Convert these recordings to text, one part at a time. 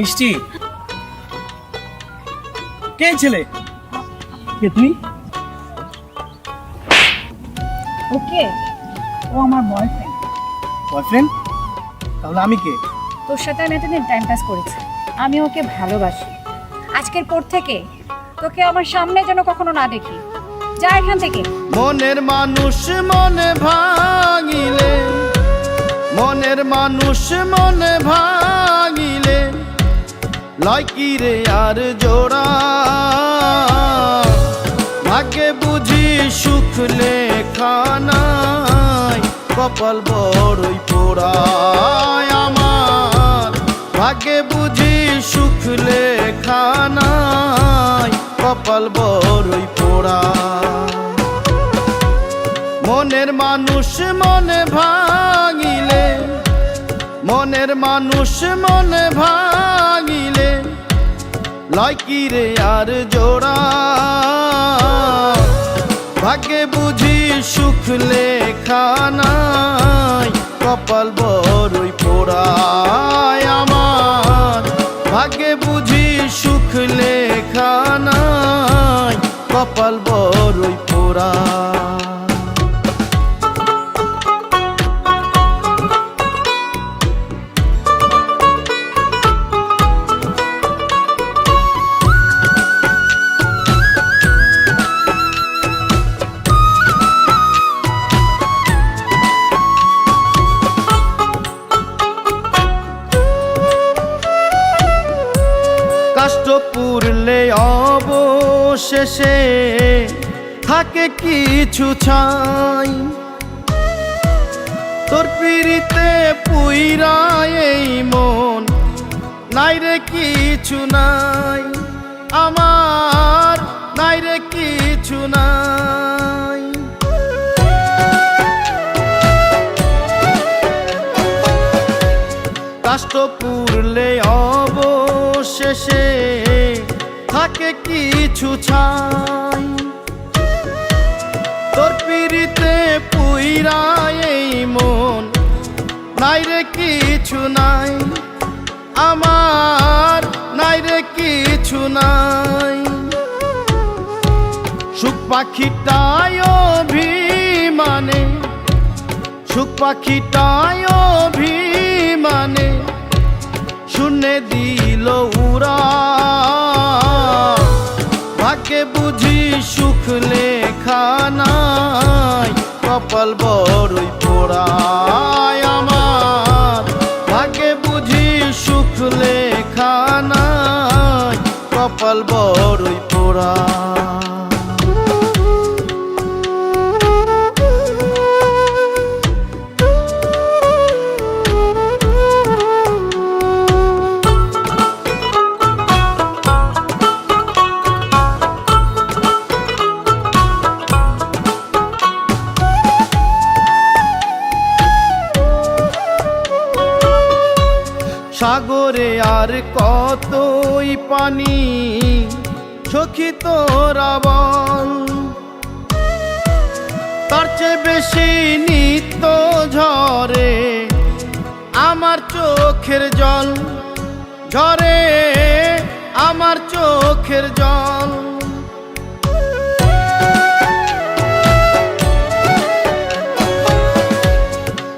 মিষ্টি। কে ছেলে? কে তুই ওকে ও আমার বয়ফ্রেন্ড বয়ফ্রেন্ড তাহলে আমি কে? তোর সাথে আমি এতদিন টাইম পাস করেছি। আমি ওকে ভালোবাসি। আজকের পর থেকে তোকে আমার সামনে যেন কখনো না দেখি। যা এখান থেকে। মনের মানুষ মনে ভাঙিলে মনের মানুষ মনে ভাঙিলে লয় কি রে আর জোড়া। ভাগ্যে বুঝি সুখ লেখা নাই, কপাল বড়ই পোড়ায় আমার। ভাগ্যে বুঝি সুখ লেখা নাই, কপাল বড়ই পোড়া। মনের মানুষ মনে ভাঙিলে, মনের মানুষ মনে ভাঙিলে লয় কি রে আর জোড়া। ভাগ্যে বুঝি সুখ লেখা নাই, কপাল বড়ই পোড়ায় আমার। ভাগ্যে বুঝি সুখ লেখা নাই, কপাল বড়ই পোড়া পুরলে অবশেষে থাকে কিছু ছাই। তোর পিড়িতে পুইরা মন, নাই রে কিছু নাই। আমার নাই রে কিছু নাই। কাষ্ট পুরলে অবশেষে থাকে কিছু ছাই। তোর পিড়িতে পুইরা এই মন, নাই রে কিছু নাই। আমার নাই রে কিছু নাই। সুখ পাখিটায় অভিমানে, সুখ পাখিটায় অভিমানে, শুনে দিল উড়া ভাগ্যে বুঝি সুখ লেখা নাই কপাল বড়ই পোড়ায় আমার ভাগ্যে বুঝি সুখ লেখা নাই কপাল বড়ই সাগরে আর কতই পানি, সখী তোরা তার চেয়ে বেশি নিত্য ঝরে আমার চোখের জল, ঝরে আমার চোখের জল।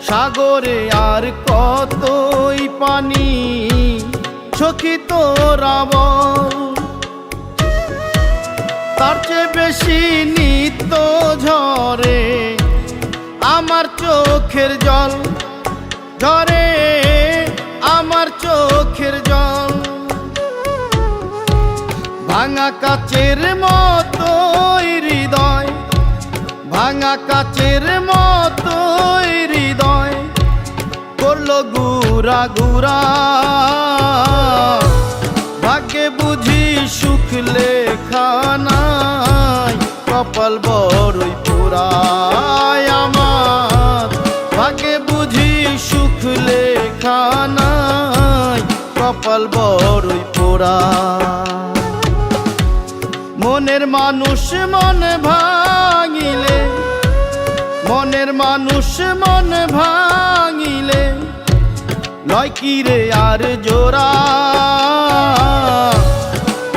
সাগরে আর কতই পানি সখী তোরা তার চেয়ে বেশি নিত্য ঝরে আমার চোখের জল। ঝরে আমার চোখের জল। ভাঙা কাচের মতো হৃদয়, ভাঙা কাচের মতো হৃদয়। গুরা গুরা ভাগ্যে বুঝি সুখ লেখা নাই। কপাল বড়ই পুরায় আমার। ভাগ্যে বুঝি সুখ লেখা নাই। কপাল বড়ই পোড়া। মনের মানুষ মন ভাঙিলে, মনের মানুষ মন ভাঙিলে লয় কি রে আর জোড়া।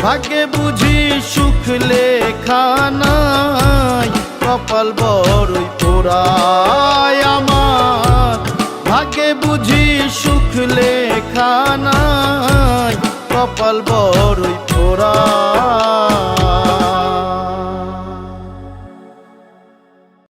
ভাগ্যে বুঝি সুখ লেখা নাই, কপাল বড়ই পোড়ায় আমার। ভাগ্যে বুঝি সুখ লেখা নাই, কপাল বড়ই পোড়া